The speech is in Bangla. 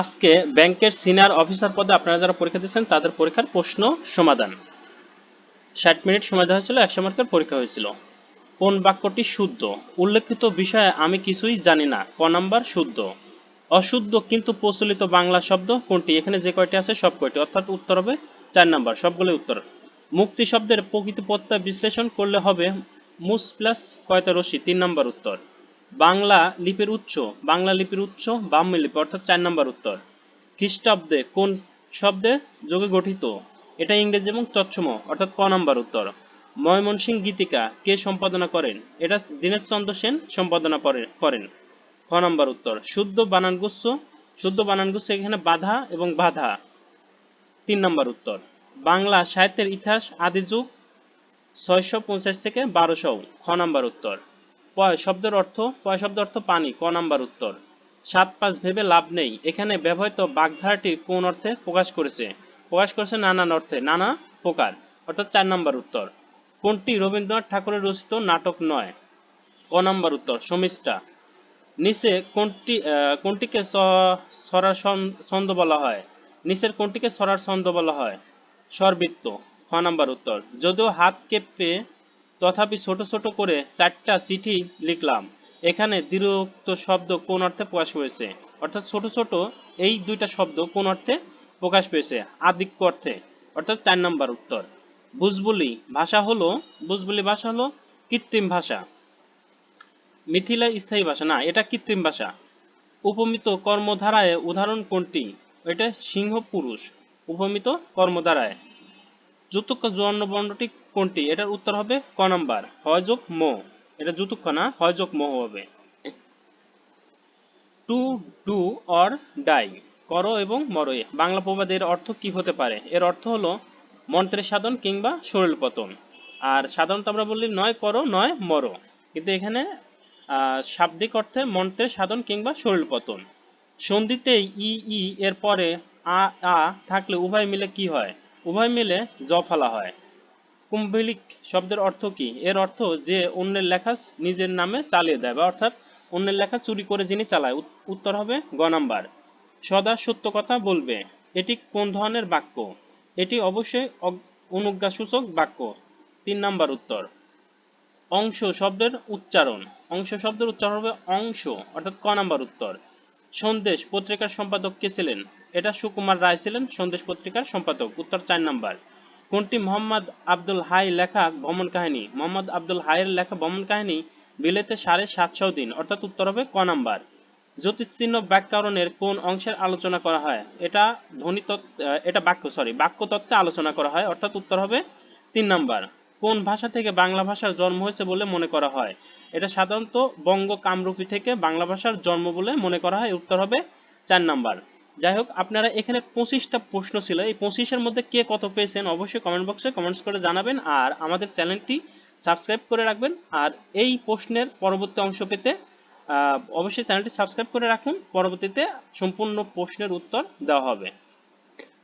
আজকে ব্যাংকের সিনিয়র অফিসার পদে আপনারা যারা পরীক্ষা দিচ্ছেন তাদের পরীক্ষার প্রশ্ন সমাধান। ষাট মিনিট সময় দেওয়া হয়েছিল, একশো মার্কের পরীক্ষা হয়েছিল। কোন বাক্যটি শুদ্ধ? উল্লেখিত বিষয়ে আমি কিছুই জানি না। ক নাম্বার শুদ্ধ? অশুদ্ধ কিন্তু প্রচলিত বাংলা শব্দ কোনটি? এখানে যে কয়টি আছে, সব কয়টি। অর্থাৎ উত্তর হবে চার নাম্বার, সবগুলোই উত্তর। মুক্তি শব্দের প্রকৃত প্রত্যয় বিশ্লেষণ করলে হবে মুস প্লাস কয়তা রশ্মি? তিন নাম্বার উত্তর। বাংলা লিপির উৎস, বাংলা লিপির উৎস ব্রাহ্মী লিপি, অর্থাৎ চার নাম্বার উত্তর। খ্রিস্টাব্দে কোন শব্দে যোগে গঠিত? এটা ইংরেজি এবং তৎসম, অর্থাৎ ক নাম্বার উত্তর। ময়মনসিংহ গীতিকা কে সম্পাদনা করেন? এটা দীনেশ চন্দ্র সেন সম্পাদনা করে- করেন। খ নাম্বার উত্তর, শুদ্ধ বানানগুচ্ছ শুদ্ধ বানানগুচ্ছ এখানে বাধা এবং বাধা। তিন নাম্বার উত্তর, বাংলা সাহিত্যের ইতিহাস আদি যুগ ছয়শো পঞ্চাশ থেকে বারোশো। খ নাম্বার উত্তর পয় শব্দের অর্থ, পয় শব্দের অর্থ পানি, ক নাম্বার উত্তর। সাত পাঁচ ভেবে লাভ নেই। এখানে ব্যবহৃত বাগধারাটি কোন অর্থে প্রকাশ করেছে? প্রকাশ করেছে নানান অর্থে, নানা প্রকার। অর্থাৎ চার নাম্বার উত্তর। কোনটি রবীন্দ্রনাথ ঠাকুরের রচিত নাটক নয়? ক নাম্বার উত্তর, সমিষ্টা। নিচে কোনটি কোনটিকে সরার ছন্দ বলা হয়? নিচের কোনটিকে সরার ছন্দ বলা হয়? স্বরবৃত্ত। খ নাম্বার উত্তর। যদিও হাত কেঁপে তথাপি ছোট ছোট করে চারটা চিঠি লিখলাম। এখানে দীর্ঘোক্ত শব্দ কোন অর্থে প্রকাশ পেয়েছে অর্থাৎ ছোট ছোট এই দুইটা শব্দ কোন অর্থে প্রকাশ পেয়েছে? আধিক্য অর্থে, অর্থাৎ চার নাম্বার উত্তর। বুজবুলি ভাষা হলো, বুজবুলি ভাষা হলো কৃত্রিম ভাষা। মিথিলা স্থায়ী ভাষা, না, এটা কৃত্রিম ভাষা। উপমিত কর্মধারায় উদাহরণ কোনটি? এটা সিংহ পুরুষ উপমিত কর্মধারায়। যুতুক্ষ জোয়ান্ন বর্ণটি কোনটি? এটার উত্তর হবে ক নাম্বার, হয় যোগ ম। এটা যুতুক্ষ না, হয় যোগ হবে। টু ডু অর ডাই, করো এবং মরো। বাংলা প্রবাদে এর অর্থ কি হতে পারে? এর অর্থ হলো মন্ত্রের সাধন কিংবা শরীর পতন। আর সাধারণত আমরা বলি নয় করো, নয় মরো। কিন্তু এখানে শাব্দিক অর্থে মন্ত্রের সাধন কিংবা শরীর পতন। সন্ধিতে ই ই, এর পরে আ আ থাকলে উভয় মিলে কি হয়? উভয় মিলে জ ফেলা হয়। কুম্ভলিক শব্দের অর্থ কি? এর অর্থ যে অন্যের লেখা নিজের নামে চালিয়ে দেয় বা অর্থাৎ অন্যের লেখা চুরি করে যিনি চালায় উত্তর হবে গ নাম্বার। সদা সত্য কথা বলবে। এটি কোন ধরনের বাক্য? এটি অবশ্যই অনুজ্ঞাসূচক বাক্য। তিন নাম্বার উত্তর। অংশ শব্দের উচ্চারণ। অংশ শব্দের উচ্চারণ হবে অংশ, অর্থাৎ ক নাম্বার উত্তর। সন্দেশ, পত্রিকার সম্পাদক কে ছিলেন? এটা সুকুমার রায় ছিলেন সন্দেশ পত্রিকার সম্পাদক, উত্তর চার নাম্বার। কোনটি মোহাম্মদ আব্দুল হাই লেখা ভ্রমণ কাহিনী? মোহাম্মদ আব্দুল হাইয়ের লেখা ভ্রমণ কাহিনী বিলেতে সাড়ে সাতশো দিন, অর্থাৎ উত্তর হবে ক নাম্বার। জ্যোতিষচিহ্ন ব্যাকরণের কোন অংশের আলোচনা করা হয়? এটা ধ্বনি এটা বাক্য সরি বাক্য তত্ত্বে আলোচনা করা হয়, অর্থাৎ উত্তর হবে তিন নাম্বার। কোন ভাষা থেকে বাংলা ভাষার জন্ম হয়েছে বলে মনে করা হয়? এটা সাধারণত বঙ্গ কামরূপী থেকে বাংলা ভাষার জন্ম বলে মনে করা হয়, উত্তর হবে চার নাম্বার। যাই হোক, আপনারা এখানে পঁচিশটা প্রশ্ন ছিল। এই পঁচিশের মধ্যে কে কত পেয়েছেন অবশ্যই কমেন্ট বক্সে কমেন্টস করে জানাবেন আর আমাদের চ্যানেলটি সাবস্ক্রাইব করে রাখবেন। আর এই প্রশ্নের পরবর্তী অংশ পেতে অবশ্যই চ্যানেলটি সাবস্ক্রাইব করে রাখুন। পরবর্তীতে সম্পূর্ণ প্রশ্নের উত্তর দেওয়া হবে।